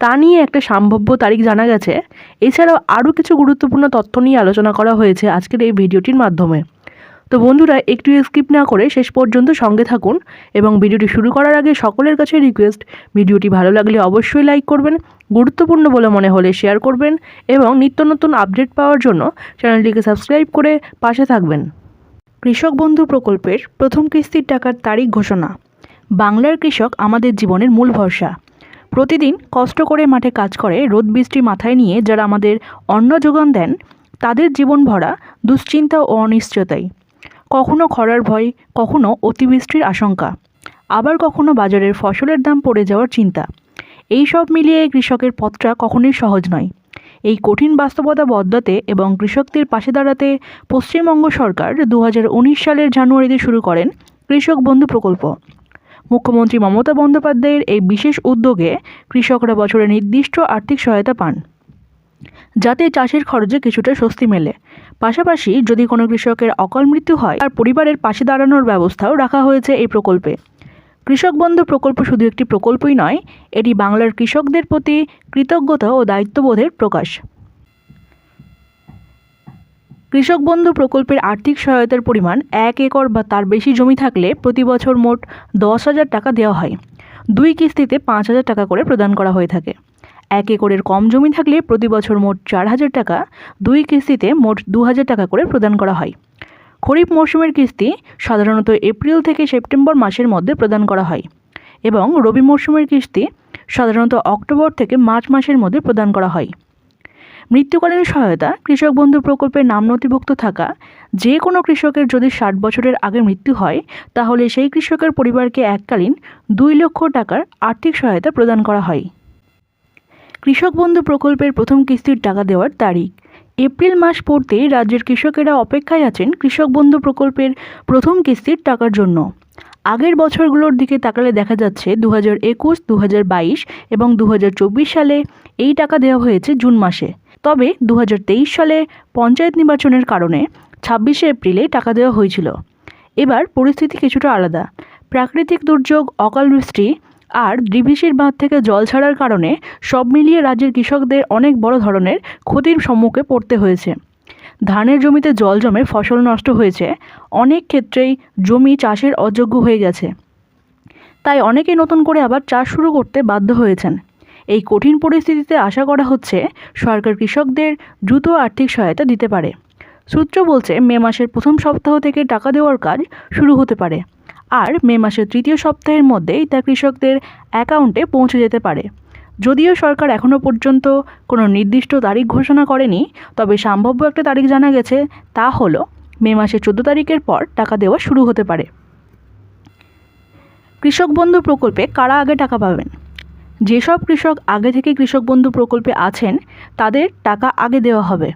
তা নিয়ে একটা সম্ভাব্য তারিখ জানা গেছে। এছাড়াও আরও কিছু গুরুত্বপূর্ণ তথ্য নিয়ে আলোচনা করা হয়েছে আজকের এই ভিডিওটির মাধ্যমে। তো বন্ধুরা, একটু স্কিপ না করে শেষ পর্যন্ত সঙ্গে থাকুন এবং ভিডিওটি শুরু করার আগে সকলের কাছে রিকোয়েস্ট, ভিডিওটি ভালো লাগলে অবশ্যই লাইক করবেন, গুরুত্বপূর্ণ বলে মনে হলে শেয়ার করবেন এবং নিত্য নতুন আপডেট পাওয়ার জন্য চ্যানেলটিকে সাবস্ক্রাইব করে পাশে থাকবেন। কৃষক বন্ধু প্রকল্পের প্রথম কিস্তির টাকার তারিখ ঘোষণা। বাংলার কৃষক আমাদের জীবনের মূল ভরসা। প্রতিদিন কষ্ট করে মাঠে কাজ করে, রোদ বৃষ্টি মাথায় নিয়ে যারা আমাদের অন্ন যোগান দেন, তাদের জীবন ভরা, দুশ্চিন্তা ও অনিশ্চয়তায় কখনো খরার ভয়, কখনো অতিবৃষ্টির আশঙ্কা। আবার কখনো বাজারের ফসলের দাম পড়ে যাওয়ার চিন্তা। এই সব মিলিয়ে কৃষকের পথটা কখনোই সহজ নয়। এই কঠিন বাস্তবতা বদলাতে এবং কৃষকদের পাশে দাঁড়াতে পশ্চিমবঙ্গ সরকার দু হাজার উনিশ সালের জানুয়ারিতে শুরু করেন কৃষক বন্ধু প্রকল্প। মুখ্যমন্ত্রী মমতা বন্দ্যোপাধ্যায়ের এই বিশেষ উদ্যোগে কৃষকরা বছরে নির্দিষ্ট আর্থিক সহায়তা পান। যাতে চাষের খরচে কিছুটা স্বস্তি মেলে। পাশাপাশি যদি কোনো কৃষকের অকাল মৃত্যু হয়, তার পরিবারের পাশে দাঁড়ানোর ব্যবস্থাও রাখা হয়েছে এই প্রকল্পে। কৃষক বন্ধু প্রকল্প শুধু একটি প্রকল্পই নয়, এটি বাংলার কৃষকদের প্রতি কৃতজ্ঞতা ও দায়িত্ববোধের প্রকাশ। কৃষক বন্ধু প্রকল্পের আর্থিক সহায়তার পরিমাণ এক একর বা তার বেশি জমি থাকলে প্রতি বছর মোট দশ হাজার টাকা দেওয়া হয়। দুই কিস্তিতে পাঁচ হাজার টাকা করে প্রদান করা হয়ে থাকে। এক একরের কম জমি থাকলে প্রতি বছর মোট চার হাজার টাকা, দুই কিস্তিতে মোট দু হাজার টাকা করে প্রদান করা হয়। খরিফ মৌসুমের কিস্তি সাধারণত এপ্রিল থেকে সেপ্টেম্বর মাসের মধ্যে প্রদান করা হয় এবং রবি মরশুমের কিস্তি সাধারণত অক্টোবর থেকে মার্চ মাসের মধ্যে প্রদান করা হয়। মৃত্যুকালীন সহায়তা, কৃষক বন্ধু প্রকল্পের নাম নথিভুক্ত থাকা, যে কোনো কৃষকের যদি ষাট বছরের আগে মৃত্যু হয়, তাহলে সেই কৃষকের পরিবারকে এককালীন দুই লক্ষ টাকার আর্থিক সহায়তা প্রদান করা হয়। কৃষক বন্ধু প্রকল্পের প্রথম কিস্তির টাকা দেওয়ার তারিখ। এপ্রিল মাস পড়তেই রাজ্যের কৃষকেরা অপেক্ষায় আছেন কৃষক বন্ধু প্রকল্পের প্রথম কিস্তির টাকার জন্য। আগের বছরগুলোর দিকে তাকালে দেখা যাচ্ছে দু হাজার একুশ দু হাজার বাইশ এবং দু হাজার চব্বিশ সালে এই টাকা দেওয়া হয়েছে জুন মাসে। তবে দু হাজার তেইশ সালে পঞ্চায়েত নির্বাচনের কারণে ছাব্বিশে এপ্রিলে টাকা দেওয়া হয়েছিল। এবার পরিস্থিতি কিছুটা আলাদা। প্রাকৃতিক দুর্যোগ, অকাল বৃষ্টি আর ডিভিসির বাঁধ থেকে জল ছাড়ার কারণে সব মিলিয়ে রাজ্যের কৃষকদের অনেক বড় ধরনের ক্ষতির সম্মুখে পড়তে হয়েছে। ধানের জমিতে জল জমে ফসল নষ্ট হয়েছে। অনেক ক্ষেত্রেই জমি চাষের অযোগ্য হয়ে গেছে। তাই অনেকে নতুন করে আবার চাষ শুরু করতে বাধ্য হয়েছেন। এই কঠিন পরিস্থিতিতে আশা করা হচ্ছে সরকার কৃষকদের দ্রুত আর্থিক সহায়তা দিতে পারে। সূত্র বলছে, মে মাসের প্রথম সপ্তাহ থেকে টাকা দেওয়ার কাজ শুরু হতে পারে আর মে মাসের তৃতীয় সপ্তাহের মধ্যেই তা কৃষকদের অ্যাকাউন্টে পৌঁছে যেতে পারে। যদিও সরকার এখনও পর্যন্ত কোনো নির্দিষ্ট তারিখ ঘোষণা করেনি, তবে সম্ভাব্য একটা তারিখ জানা গেছে, তা হলো মে মাসের চোদ্দ তারিখের পর টাকা দেওয়া শুরু হতে পারে। কৃষক বন্ধু প্রকল্পে কারা আগে টাকা পাবেন? যেসব কৃষক আগে থেকে কৃষক বন্ধু প্রকল্পে আছেন, তাদের টাকা আগে দেওয়া হবে।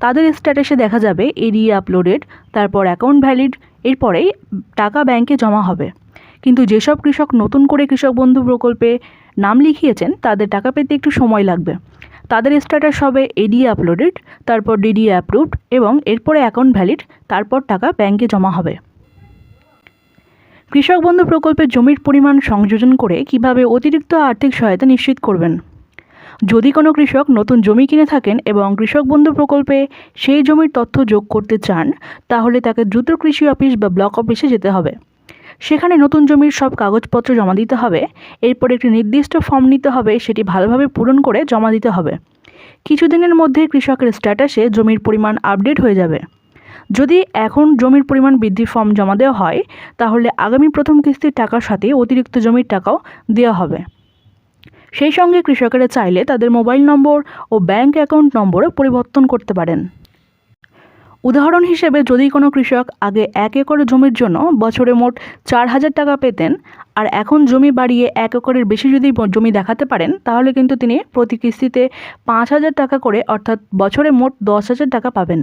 তাদের স্ট্যাটাসে দেখা যাবে এরিয়া আপলোডেড, তারপর অ্যাকাউন্ট ভ্যালিড, এরপরেই টাকা ব্যাংকে জমা হবে। কিন্তু যেসব কৃষক নতুন করে কৃষক বন্ধু প্রকল্পে নাম লিখিয়েছেন, তাদের টাকা পেতে একটু সময় লাগবে। তাদের স্ট্যাটাস হবে এডিএ আপলোডেড, তারপর ডিডিএ অ্যাপ্রুভড এবং এরপরে অ্যাকাউন্ট ভ্যালিড, তারপর টাকা ব্যাংকে জমা হবে। কৃষক বন্ধু প্রকল্পে জমির পরিমাণ সংযোজন করে কীভাবে অতিরিক্ত আর্থিক সহায়তা নিশ্চিত করবেন? যদি কোনো কৃষক নতুন জমি কিনে থাকেন এবং কৃষক বন্ধু প্রকল্পে সেই জমির তথ্য যোগ করতে চান, তাহলে তাকে দ্রুত কৃষি অফিস বা ব্লক অফিসে যেতে হবে। সেখানে নতুন জমির সব কাগজপত্র জমা দিতে হবে। এরপর একটি নির্দিষ্ট ফর্ম নিতে হবে, সেটি ভালোভাবে পূরণ করে জমা দিতে হবে। কিছুদিনের মধ্যে কৃষকের স্ট্যাটাসে জমির পরিমাণ আপডেট হয়ে যাবে। যদি এখন জমির পরিমাণ বৃদ্ধি ফর্ম জমা দেওয়া হয়, তাহলে আগামী প্রথম কিস্তির টাকার সাথে অতিরিক্ত জমির টাকাও দেওয়া হবে। সেই সঙ্গে কৃষকেরা চাইলে তাদের মোবাইল নম্বর ও ব্যাংক অ্যাকাউন্ট নম্বরও পরিবর্তন করতে পারেন। উদাহরণ হিসেবে যদি কোনো কৃষক আগে এক একর জমির জন্য বছরে মোট চার হাজার টাকা পেতেন আর এখন জমি বাড়িয়ে এক একরের বেশি যদি জমি দেখাতে পারেন, তাহলে কিন্তু তিনি প্রতি কিস্তিতে পাঁচ হাজার টাকা করে অর্থাৎ বছরে মোট দশ হাজার টাকা পাবেন।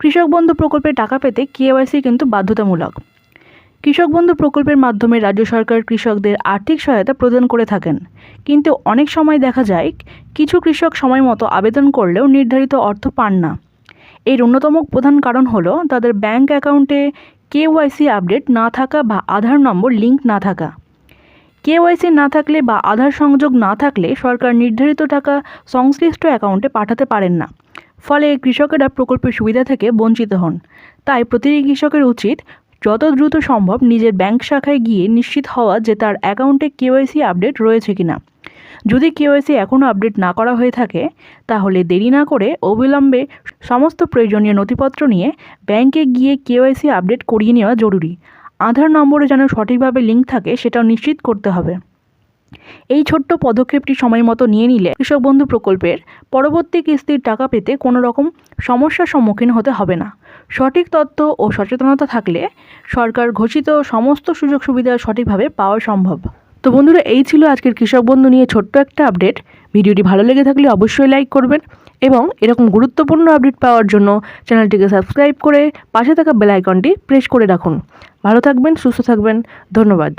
কৃষক বন্ধু প্রকল্পের টাকা পেতে কেওয়াইসি কিন্তু বাধ্যতামূলক। কৃষক বন্ধু প্রকল্পের মাধ্যমে রাজ্য সরকার কৃষকদের আর্থিক সহায়তা প্রদান করে থাকেন। কিন্তু অনেক সময় দেখা যায়, কিছু কৃষক সময় মতো আবেদন করলেও নির্ধারিত অর্থ পান না। এর অন্যতম প্রধান কারণ হলো তাদের ব্যাংক অ্যাকাউন্টে কেওয়াইসি আপডেট না থাকা বা আধার নম্বর লিংক না থাকা। কেওয়াইসি না থাকলে বা আধার সংযোগ না থাকলে সরকার নির্ধারিত টাকা সংশ্লিষ্ট অ্যাকাউন্টে পাঠাতে পারেন না। ফলে কৃষকেরা প্রকল্পের সুবিধা থেকে বঞ্চিত হন। তাই প্রতিটি কৃষকের উচিত যত দ্রুত সম্ভব নিজের ব্যাংক শাখায় গিয়ে নিশ্চিত হওয়া যে তার অ্যাকাউন্টে কেওয়াইসি আপডেট রয়েছে কিনা। যদি কেওয়াইসি এখনও আপডেট না করা হয়ে থাকে, তাহলে দেরি না করে অবিলম্বে সমস্ত প্রয়োজনীয় নথিপত্র নিয়ে ব্যাংকে গিয়ে কেওয়াইসি আপডেট করিয়ে নেওয়া জরুরি। আধার নম্বরে যেন সঠিকভাবে লিঙ্ক থাকে, সেটাও নিশ্চিত করতে হবে। এই ছোট্ট পদক্ষেপটি সময় মতো নিয়ে নিলে কৃষক বন্ধু প্রকল্পের পরবর্তী কিস্তির টাকা পেতে কোনো রকম সমস্যার সম্মুখীন হতে হবে না। সঠিক তথ্য ও সচেতনতা থাকলে সরকার ঘোষিত সমস্ত সুযোগ সুবিধা সঠিকভাবে পাওয়া সম্ভব। তো বন্ধুরা, এই ছিল আজকের কৃষক বন্ধু নিয়ে ছোট্ট একটা আপডেট। ভিডিওটি ভালো লেগে থাকলে অবশ্যই লাইক করবেন এবং এরকম গুরুত্বপূর্ণ আপডেট পাওয়ার জন্য চ্যানেলটিকে সাবস্ক্রাইব করে পাশে থাকা বেল আইকনটি প্রেস করে রাখুন। ভালো থাকবেন, সুস্থ থাকবেন। ধন্যবাদ।